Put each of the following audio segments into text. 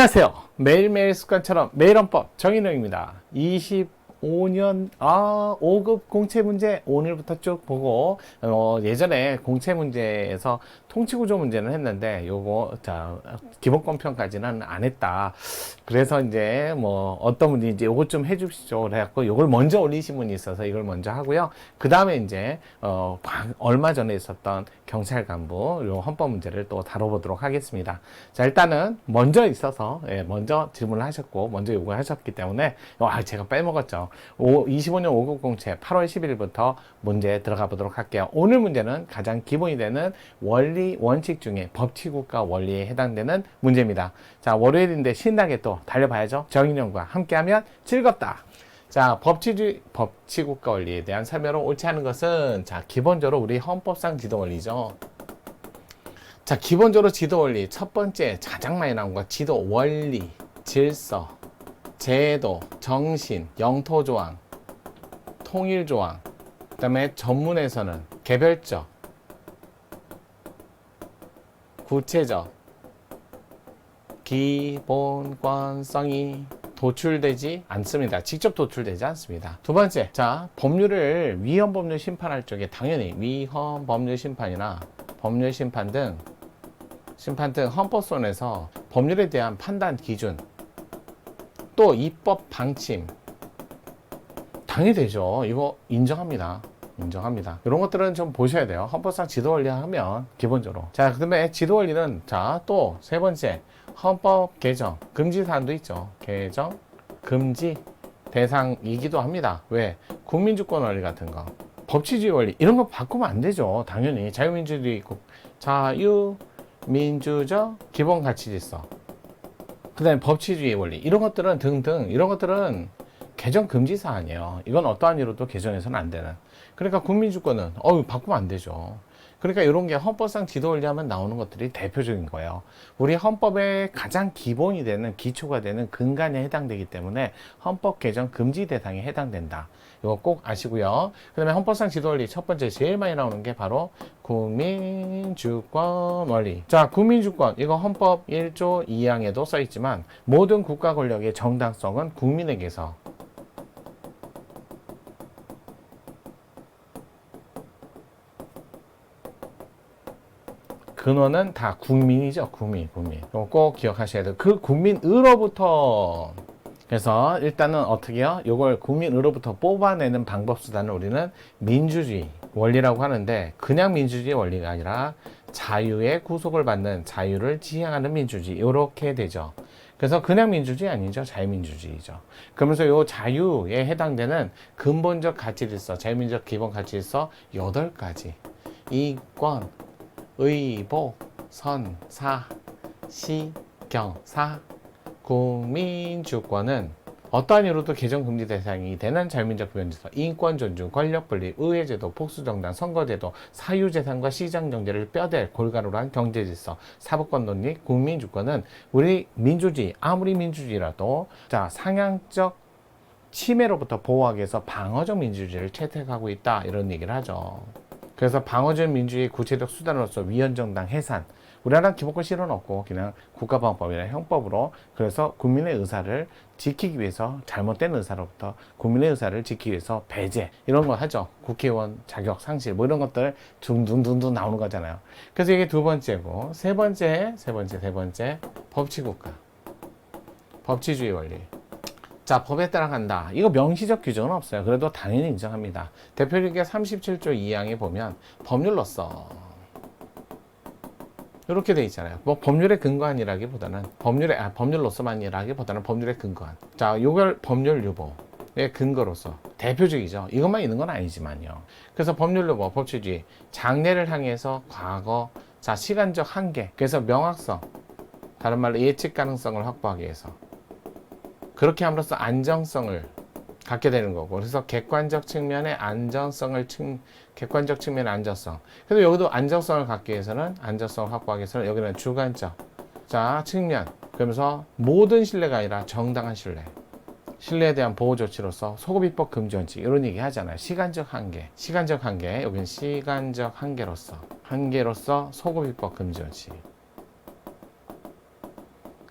안녕하세요. 매일매일 습관처럼 매일 헌법 정인영입니다. 25년 아 5급 공채 문제 오늘부터 쭉 보고 어, 예전에 공채 문제에서 통치구조 문제는 했는데 요거 자 기본권 평까지는 안 했다. 그래서 이제 뭐 어떤 이제 요것 좀 해주시죠. 그래갖고 요걸 먼저 올리신 분이 있어서 이걸 먼저 하고요. 그 다음에 이제 어 방- 얼마 전에 있었던 경찰 간부 요 헌법 문제를 또 다뤄보도록 하겠습니다. 자 일단은 먼저 있어서 예, 먼저 질문을 하셨고 먼저 요구하셨기 때문에 와 제가 빼먹었죠. 오, 25년 5급 공채 8월 10일부터 문제 들어가 보도록 할게요. 오늘 문제는 가장 기본이 되는 원리 원칙 중에 법치국가 원리에 해당되는 문제입니다. 자 월요일인데 신나게 또 달려봐야죠. 정인영과 함께하면 즐겁다. 자, 법치주의, 법치국가 원리에 대한 설명을 옳지 않은 것은, 자, 기본적으로 우리 헌법상 지도 원리죠. 자, 기본적으로 지도 원리. 첫 번째, 가장 많이 나온 거, 지도 원리, 질서, 제도, 정신, 영토 조항, 통일 조항. 그 다음에 전문에서는 개별적, 구체적, 기본권성이 도출되지 않습니다. 직접 도출되지 않습니다. 두 번째, 자, 법률을 위헌 법률 심판할 적에 당연히 위헌 법률 심판이나 법률 심판 등 심판 등 헌법선에서 법률에 대한 판단 기준 또 입법 방침 당연히 되죠. 이거 인정합니다. 인정합니다. 이런 것들은 좀 보셔야 돼요. 헌법상 지도 원리 하면 기본적으로. 자, 그다음에 지도 원리는 자, 또 세 번째 헌법 개정 금지 사안도 있죠. 개정 금지 대상이기도 합니다. 왜? 국민주권 원리 같은 거. 법치주의 원리 이런 거 바꾸면 안 되죠. 당연히 자유민주주의 있고 자유민주적 기본 가치 질서. 그 다음에 법치주의 원리 이런 것들은 등등 이런 것들은 개정 금지 사안이에요. 이건 어떠한 이유로도 개정해서는 안 되는. 그러니까 국민주권은 어우 바꾸면 안 되죠. 그러니까 이런 게 헌법상 지도 원리하면 나오는 것들이 대표적인 거예요. 우리 헌법의 가장 기본이 되는 기초가 되는 근간에 해당되기 때문에 헌법 개정 금지 대상에 해당된다. 이거 꼭 아시고요. 그다음에 헌법상 지도 원리 첫 번째 제일 많이 나오는 게 바로 국민주권 원리. 자, 국민주권 이거 헌법 1조 2항에도 써 있지만 모든 국가 권력의 정당성은 국민에게서 근원은 다 국민이죠. 국민, 국민. 꼭 기억하셔야 돼요. 그 국민으로부터 그래서 일단은 어떻게요? 이걸 국민으로부터 뽑아내는 방법 수단을 우리는 민주주의 원리라고 하는데 그냥 민주주의 원리가 아니라 자유의 구속을 받는 자유를 지향하는 민주주의 이렇게 되죠. 그래서 그냥 민주주의 아니죠. 자유민주주의죠. 그러면서 이 자유에 해당되는 근본적 가치 질서, 자유민주적 기본 가치 질서 8가지. 이권, 의복, 선, 사, 시, 경, 사, 국민주권은 어떠한 이유로도 개정 금지 대상이 되는 자유민족 기본질서, 인권 존중, 권력 분립, 의회제도, 복수정당, 선거제도, 사유재산과 시장경제를 뼈댈 골가루로 한 경제질서, 사법권 논리, 국민주권은 우리 민주주의 아무리 민주주의라도 자 상향적 침해로부터 보호하기 위해서 방어적 민주주의를 채택하고 있다 이런 얘기를 하죠. 그래서 방어적 민주주의 구체적 수단으로서 위헌정당 해산. 우리나라 기본권 실현 없고 그냥 국가방법이나 형법으로 그래서 국민의 의사를 지키기 위해서 잘못된 의사로부터 국민의 의사를 지키기 위해서 배제 이런 거 하죠. 국회의원 자격 상실 뭐 이런 것들 둥둥둥둥 나오는 거잖아요. 그래서 이게 두 번째고 세 번째 세 번째 세 번째 법치국가 법치주의 원리 자, 법에 따라간다. 이거 명시적 규정은 없어요. 그래도 당연히 인정합니다. 대표적인 37조 2항에 보면 법률로서 이렇게 돼 있잖아요. 뭐 법률의 근거한이라기보다는 법률의 아, 법률로서만이라기보다는 법률의 근거한. 자, 요걸 법률 유보 의 근거로서 대표적이죠. 이것만 있는 건 아니지만요. 그래서 법률 유보, 법치주의, 장래를 향해서 과거, 자 시간적 한계. 그래서 명확성, 다른 말로 예측 가능성을 확보하기 위해서 그렇게 함으로써 안정성을 갖게 되는 거고. 그래서 객관적 측면의 안정성을 측 객관적 측면의 안정성. 그래서 여기도 안정성을 갖기 위해서는 안정성을 확보하기 위해서는 여기는 주관적. 자 측면. 그러면서 모든 신뢰가 아니라 정당한 신뢰. 신뢰에 대한 보호 조치로서 소급 입법 금지 원칙. 이런 얘기 하잖아요. 시간적 한계. 시간적 한계. 여기는 시간적 한계로서. 한계로서 소급 입법 금지 원칙. 그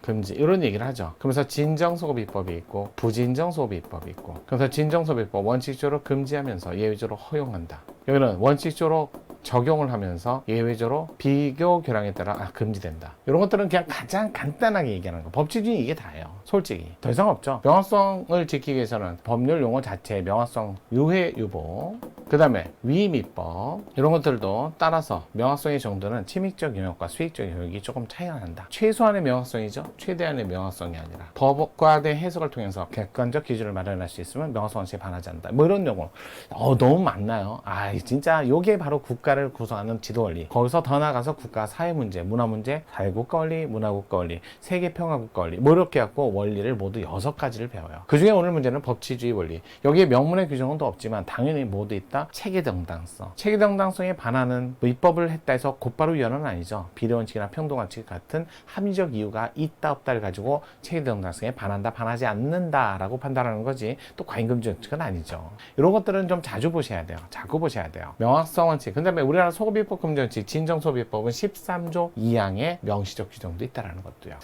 금지 이런 얘기를 하죠. 그러면서 진정소비법이 있고 부진정소비법이 있고 그래서 진정소비법 원칙적으로 금지하면서 예외적으로 허용한다. 여기는 원칙적으로 적용을 하면서 예외적으로 비교 결항에 따라 아, 금지된다. 이런 것들은 그냥 가장 간단하게 얘기하는 거. 법치주의 이게 다예요. 솔직히 더 이상 없죠. 명확성을 지키기 위해서는 법률 용어 자체의 명확성 유해 유보, 그 다음에 위임입법 이런 것들도 따라서 명확성의 정도는 침익적 영역과 수익적 영역이 조금 차이가 난다. 최소한의 명확성이죠. 최대한의 명확성이 아니라 법과 대 해석을 통해서 객관적 기준을 마련할 수 있으면 명확성 원칙에 반하지 않는다. 뭐 이런 용어. 어 너무 많나요? 아 진짜 요게 바로 국가를 구성하는 지도 원리. 거기서 더 나가서 국가 사회 문제, 문화 문제, 사회국가 원리, 문화국가 원리, 세계 평화 국가 원리 뭐 이렇게 갖고 원리를 모두 여섯 가지를 배워요. 그 중에 오늘 문제는 법치주의 원리. 여기에 명문의 규정은 또 없지만 당연히 모두 있다. 체계 정당성. 체계 정당성에 반하는 뭐 입법을 했다 해서 곧바로 위헌은 아니죠. 비례원칙이나 평등원칙 같은 합리적 이유가 있다 없다를 가지고 체계 정당성에 반한다 반하지 않는다라고 판단하는 거지 또 과잉금지 원칙은 아니죠. 이런 것들은 좀 자주 보셔야 돼요. 자꾸 보셔야 돼요. 명확성 원칙. 근데 우리나라 소비법 금지 원칙 진정소비법은 13조 2항의 명시적 규정도 있다라는 것도요.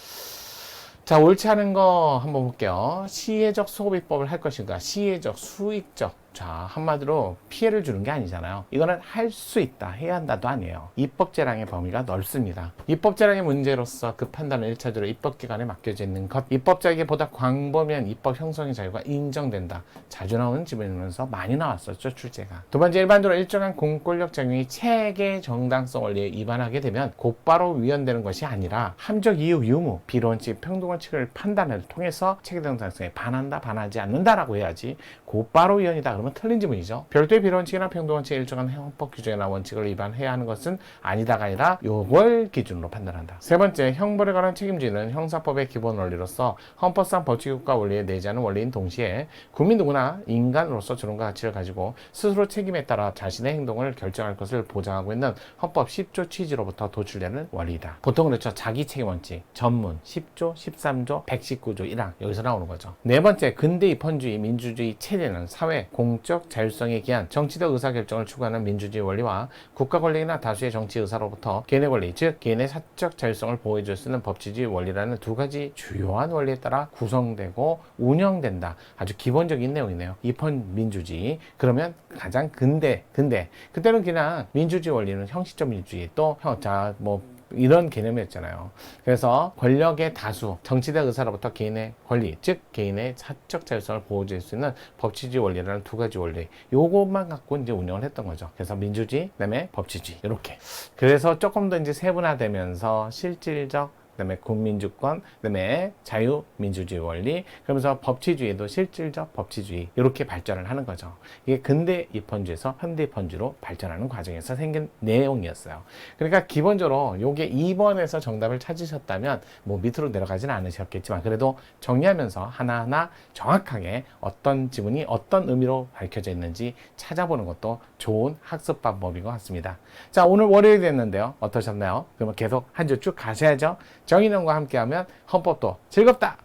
자, 옳지 않은 거 한번 볼게요. 시혜적 소비법을 할 것인가? 시혜적, 수익적. 자, 한마디로 피해를 주는 게 아니잖아요. 이거는 할 수 있다, 해야 한다도 아니에요. 입법재량의 범위가 넓습니다. 입법재량의 문제로서 그 판단을 1차적으로 입법기관에 맡겨져 있는 것. 입법자에게 보다 광범위한 입법 형성의 자유가 인정된다. 자주 나오는 지문이면서 많이 나왔었죠, 출제가. 두 번째, 일반적으로 일정한 공권력 작용이 체계 정당성 원리에 위반하게 되면 곧바로 위헌되는 것이 아니라 함적 이유 유무, 비론칙, 평등원칙을 판단을 통해서 체계 정당성에 반한다, 반하지 않는다라고 해야지 곧바로 위헌이다. 그러면 틀린 지문이죠. 별도의 비론칙이나 평등원칙의 일정한 헌법 규정이나 원칙을 위반해야 하는 것은 아니다가 아니라 요걸 기준으로 판단한다. 세 번째, 형벌에 관한 책임지는 형사법의 기본 원리로서 헌법상 법치국가 원리에 내재하는 원리인 동시에 국민 누구나 인간으로서 주권과 가치를 가지고 스스로 책임에 따라 자신의 행동을 결정할 것을 보장하고 있는 헌법 10조 취지로부터 도출되는 원리이다. 보통 그렇죠. 자기 책임 원칙, 전문 10조, 13조, 119조 1항 여기서 나오는 거죠. 네 번째, 근대 입헌주의, 민주주의 체제는 사회 공적 자율성에 기한 정치적 의사결정을 추구하는 민주주의 원리와 국가 권력이나 다수의 정치 의사로부터 개인의 권리, 즉 개인의 사적 자율성을 보호해줄 수 있는 법치주의 원리라는 두 가지 주요한 원리에 따라 구성되고 운영된다. 아주 기본적인 내용이네요. 입헌 민주주의. 그러면 가장 근대, 근대. 그때는 그냥 민주주의 원리는 형식적 민주주의 또 형, 자, 뭐 이런 개념이었잖아요. 그래서 권력의 다수, 정치적 의사로부터 개인의 권리, 즉 개인의 사적 자율성을 보호해줄 수 있는 법치주의 원리라는 두 가지 원리. 요것만 갖고 이제 운영을 했던 거죠. 그래서 민주주의, 그다음에 법치주의 이렇게. 그래서 조금 더 이제 세분화되면서 실질적 그다음에 국민주권, 그다음에 자유민주주의 원리, 그러면서 법치주의도 실질적 법치주의 이렇게 발전을 하는 거죠. 이게 근대 입헌주에서 현대 입헌주로 발전하는 과정에서 생긴 내용이었어요. 그러니까 기본적으로 요게 2번에서 정답을 찾으셨다면 뭐 밑으로 내려가지는 않으셨겠지만 그래도 정리하면서 하나하나 정확하게 어떤 지문이 어떤 의미로 밝혀져 있는지 찾아보는 것도 좋은 학습 방법인 것 같습니다. 자, 오늘 월요일이 됐는데요. 어떠셨나요? 그러면 계속 한 주 쭉 가셔야죠. 정인원과 함께하면 헌법도 즐겁다.